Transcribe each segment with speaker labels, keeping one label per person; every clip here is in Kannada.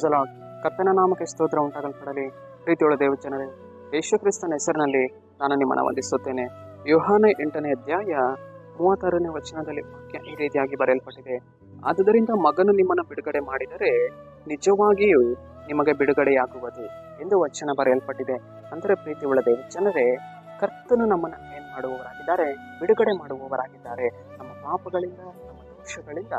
Speaker 1: ಪ್ರೈಸ್ ಲಾರ್ಡ್ ಕರ್ತನ ನಾಮಕ್ಕೆ ಸ್ತೋತ್ರ ಉಂಟಾಗಲ್ಪಡಲಿ. ಪ್ರೀತಿಯೊಳ ದೇವ ಜನರೇ ಯೇಸು ಕ್ರಿಸ್ತನ ಹೆಸರಿನಲ್ಲಿ ನಾನು ನಿಮ್ಮನ್ನು ವಂದಿಸುತ್ತೇನೆ. ಯೋಹಾನ ಎಂಟನೇ ಅಧ್ಯಾಯ ಮೂವತ್ತಾರನೇ ವಚನದಲ್ಲಿ ವಾಕ್ಯ ಈ ರೀತಿಯಾಗಿ ಬರೆಯಲ್ಪಟ್ಟಿದೆ. ಆದುದರಿಂದ ಮಗನು ನಿಮ್ಮನ್ನು ಬಿಡುಗಡೆ ಮಾಡಿದರೆ ನಿಜವಾಗಿಯೂ ನಿಮಗೆ ಬಿಡುಗಡೆಯಾಗುವುದು ಎಂದು ವಚನ ಬರೆಯಲ್ಪಟ್ಟಿದೆ. ಅಂದರೆ ಪ್ರೀತಿಯುಳ್ಳ ದೇವ ಜನರೇ ಕರ್ತನು ನಮ್ಮನ್ನು ಏನು ಮಾಡುವವರಾಗಿದ್ದಾರೆ? ಬಿಡುಗಡೆ ಮಾಡುವವರಾಗಿದ್ದಾರೆ. ನಮ್ಮ ಪಾಪಗಳಿಂದ, ನಮ್ಮ ದೋಷಗಳಿಂದ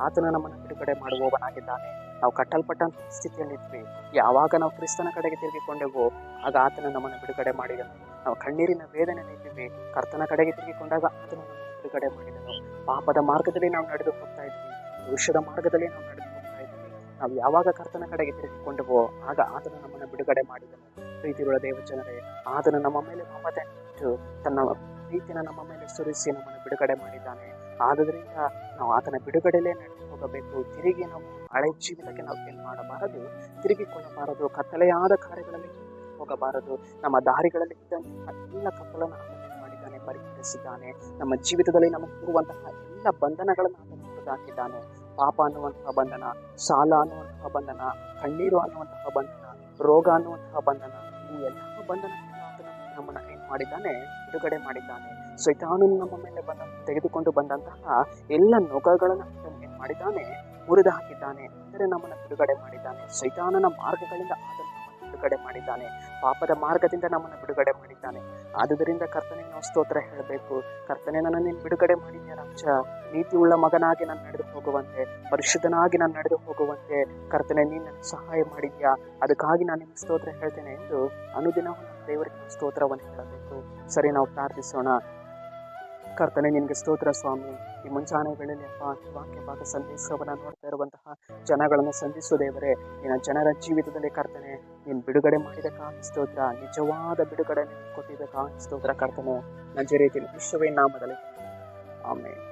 Speaker 1: ಆತನು ನಮ್ಮನ್ನು ಬಿಡುಗಡೆ ಮಾಡುವವನಾಗಿದ್ದಾನೆ. ನಾವು ಕಟ್ಟಲ್ಪಟ್ಟಂತ ಸ್ಥಿತಿಯಲ್ಲಿದ್ವಿ ಯಾವಾಗ ನಾವು ಕ್ರಿಸ್ತನ ಕಡೆಗೆ ತಿರುಗಿಕೊಂಡೆವೋ, ಆಗ ಆತನ ನಮ್ಮನ್ನು ಬಿಡುಗಡೆ ಮಾಡಿದನು. ನಾವು ಕಣ್ಣೀರಿನ ವೇದನೆಯಲ್ಲಿದ್ದೀವಿ ಕರ್ತನ ಕಡೆಗೆ ತಿರುಗಿಕೊಂಡಾಗ ಆತನ ನಮ್ಮನ್ನು ಬಿಡುಗಡೆ ಮಾಡಿದನು. ಪಾಪದ ಮಾರ್ಗದಲ್ಲಿ ನಾವು ನಡೆದು ಹೋಗ್ತಾ ಇದ್ವಿ. ದೋಷದ ಮಾರ್ಗದಲ್ಲಿ ನಾವು ನಡೆದು ಹೋಗ್ತಾ ಇದ್ವಿ. ನಾವು ಯಾವಾಗ ಕರ್ತನ ಕಡೆಗೆ ತಿರುಗಿಕೊಂಡೆವೋ, ಆಗ ಆತನು ನಮ್ಮನ್ನು ಬಿಡುಗಡೆ ಮಾಡಿದನು. ಪ್ರೀತಿಗಳ ದೇವ ಜನರೇ, ಆತನು ನಮ್ಮ ಮೇಲೆ ಮಮತೆ ಇಟ್ಟು ತನ್ನ ಪ್ರೀತಿನ ನಮ್ಮ ಮೇಲೆ ಸುರಿಸಿ ನಮ್ಮನ್ನು ಬಿಡುಗಡೆ ಮಾಡಿದ್ದಾನೆ. ಆದ್ದರಿಂದ ನಾವು ಆತನ ಬಿಡುಗಡೆಯಲ್ಲೇ ನಡೆದು ಹೋಗಬೇಕು ತಿರುಗಿ ನಾವು ಹಳೆ ಜೀವನಕ್ಕೆ ನಾವು ಏನು ಮಾಡಬಾರದು? ತಿರುಗಿಕೊಳ್ಳಬಾರದು. ಕತ್ತಲೆಯಾದ ಕಾರ್ಯಗಳಲ್ಲಿ ಹೋಗಬಾರದು. ನಮ್ಮ ದಾರಿಗಳಲ್ಲಿ ಇದ್ದಂತಹ ಎಲ್ಲ ಕತ್ತಲನ್ನು ಆತನ ಮಾಡಿದ್ದಾನೆ, ಪರಿಹರಿಸಿದ್ದಾನೆ. ನಮ್ಮ ಜೀವಿತದಲ್ಲಿ ನಮಗೆ ಇರುವಂತಹ ಎಲ್ಲ ಬಂಧನಗಳನ್ನು ಆತನು ಹಾಕಿದ್ದಾನೆ ಪಾಪ ಅನ್ನುವಂತಹ ಬಂಧನ, ಸಾಲ ಅನ್ನುವಂತಹ ಬಂಧನ, ಕಣ್ಣೀರು ಅನ್ನುವಂತಹ ಬಂಧನ, ರೋಗ ಅನ್ನುವಂತಹ ಬಂಧನ, ಈ ಎಲ್ಲ ಬಂಧನ ನಮ್ಮನ್ನು ಏನು ಮಾಡಿದ್ದಾನೆ? ಬಿಡುಗಡೆ ಮಾಡಿದ್ದಾನೆ. ಸೈತಾನು ನಮ್ಮ ಮೇಲೆ ಬಂದ, ತೆಗೆದುಕೊಂಡು ಬಂದಂತಹ ಎಲ್ಲ ನೊಗಗಳನ್ನು ಮಾಡಿದ್ದಾನೆ, ಮುರಿದು ಹಾಕಿದ್ದಾನೆ, ಅಂದರೆ ನಮ್ಮನ್ನು ಬಿಡುಗಡೆ ಮಾಡಿದ್ದಾನೆ. ಸೈತಾನನ ಮಾರ್ಗಗಳಿಂದ ಆತನು ಬಿಡುಗಡೆ ಮಾಡಿದ್ದಾನೆ. ಪಾಪದ ಮಾರ್ಗದಿಂದ ನಮ್ಮನ್ನು ಬಿಡುಗಡೆ ಮಾಡಿದ್ದಾನೆ. ಆದುದರಿಂದ ಕರ್ತನಿಗೆ ನಾವು ಸ್ತೋತ್ರ ಹೇಳಬೇಕು. ಕರ್ತನೆ ನನ್ನ ನೀನು ಬಿಡುಗಡೆ ಮಾಡಿದ್ದೆ ರಾಜ? ನೀತಿ ಉಳ್ಳ ಮಗನಾಗಿ ನಾನು ನಡೆದು ಹೋಗುವಂತೆ, ಪರಿಶುದ್ಧನಾಗಿ ನಾನು ನಡೆದು ಹೋಗುವಂತೆ ಕರ್ತನೆ ನೀನು ನನಗೆ ಸಹಾಯ ಮಾಡಿದ್ಯಾ? ಅದಕ್ಕಾಗಿ ನಾನು ನಿಮ್ಗೆ ಸ್ತೋತ್ರ ಹೇಳ್ತೇನೆ ಎಂದು ಅನುದಿನವೂ ದೇವರಿಗೆ ಸ್ತೋತ್ರವನ್ನು ಹೇಳಬೇಕು. ಸರಿ, ನಾವು ಪ್ರಾರ್ಥಿಸೋಣ. ಕರ್ತನೆ, ನಿನಗೆ ಸ್ತೋತ್ರ ಸ್ವಾಮಿ. ಈ ಮುಂಚಾನೆ ವೇಳೆಯಲ್ಲಿ ಅಪ್ಪ ವಾಕ್ಯ ಭಾಗ ಸಂದೇಶವನ್ನು ನೋಡ್ತಾ ಇರುವಂತಹ ಜನಗಳನ್ನು ಸಂಧಿಸು ದೇವರೇ. ನಿನ್ನ ಜನರ ಜೀವಿತದಲ್ಲಿ ಕರ್ತನೆ, ನೀನು ಬಿಡುಗಡೆ ಮಾಡಿದಕ್ಕಾಗಿ ಸ್ತೋತ್ರ, ನಿಜವಾದ ಬಿಡುಗಡೆ ಕೊಟ್ಟಿದ್ದಕ್ಕಾಗಿ ಸ್ತೋತ್ರ ಕರ್ತನೆ. ನಂಜ ವಿಶ್ವವೇ ನಾಮದಲ್ಲಿ. ಆಮೇಲೆ